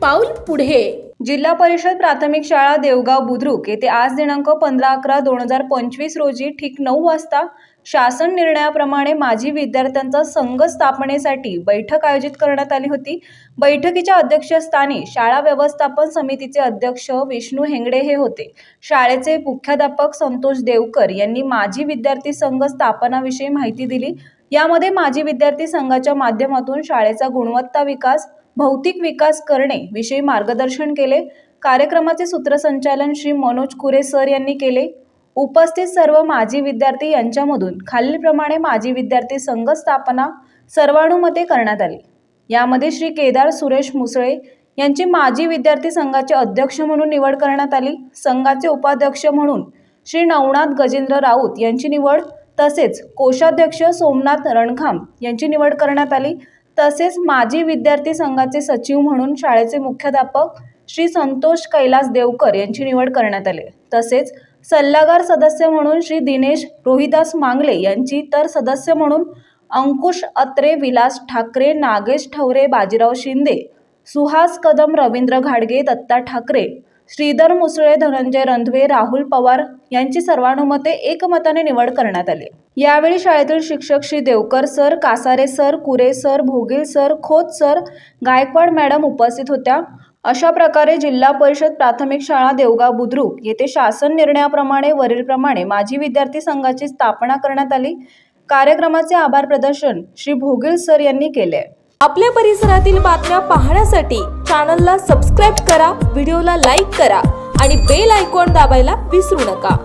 पाऊल पुढे. जिल्हा परिषद प्राथमिक शाळा देवगाव बुद्रुक येथे आज दिनांक पंधरा अकरा दोन हजार पंचवीस रोजी ठीक नऊ वाजता शासन निर्णयाप्रमाणे माजी विद्यार्थ्यांचा संघ स्थापनेसाठी बैठक आयोजित करण्यात आली होती. बैठकीच्या अध्यक्षस्थानी शाळा व्यवस्थापन समितीचे अध्यक्ष विष्णू हेंगडे हे होते. शाळेचे मुख्याध्यापक संतोष देवकर यांनी माजी विद्यार्थी संघ स्थापनाविषयी माहिती दिली. यामध्ये माजी विद्यार्थी संघाच्या माध्यमातून शाळेचा गुणवत्ता विकास भौतिक विकास करणे विषयी मार्गदर्शन केले. कार्यक्रमाचे सूत्रसंचालन श्री मनोज कुरे सर यांनी केले. उपस्थित सर्व माजी विद्यार्थी यांच्यामधून खालीलप्रमाणे माजी विद्यार्थी संघ स्थापना सर्वानुमते करण्यात आली. यामध्ये श्री केदार सुरेश मुसळे यांची माजी विद्यार्थी संघाचे अध्यक्ष म्हणून निवड करण्यात आली. संघाचे उपाध्यक्ष म्हणून श्री नवनाथ गजेंद्र राऊत यांची निवड तसेच कोषाध्यक्ष सोमनाथ रणखाम यांची निवड करण्यात आली. तसेच माजी विद्यार्थी संघाचे सचिव म्हणून शाळेचे मुख्याध्यापक श्री संतोष कैलास देवकर यांची निवड करण्यात आली. तसेच सल्लागार सदस्य म्हणून श्री दिनेश रोहिदास मांगले यांची तर सदस्य म्हणून अंकुश अत्रे विलास ठाकरे नागेश ठवरे बाजीराव शिंदे सुहास कदम रवींद्र घाडगे दत्ता ठाकरे श्रीधर मुसळे धनंजय रंधवे राहुल पवार यांची सर्वानुमते एकमताने निवड करण्यात आली. यावेळी शाळेतील शिक्षक Shri Deokar sir Kasare sir Kure sir Bhogil sir Khot sir Gaikwad madam उपस्थित होत्या. अशा प्रकारे जिल्हा परिषद प्राथमिक शाळा देवगाव बुद्रुक येथे शासन निर्णयाप्रमाणे वरीलप्रमाणे माजी विद्यार्थी संघाची स्थापना करण्यात आली. कार्यक्रमाचे आभार प्रदर्शन श्री भोगील सर यांनी केले. आपल्या परिसरातील बातम्या पाहण्यासाठी चॅनलला सबस्क्राईब करा व्हिडिओला लाईक करा आणि बेल आयकॉन दाबायला विसरू नका.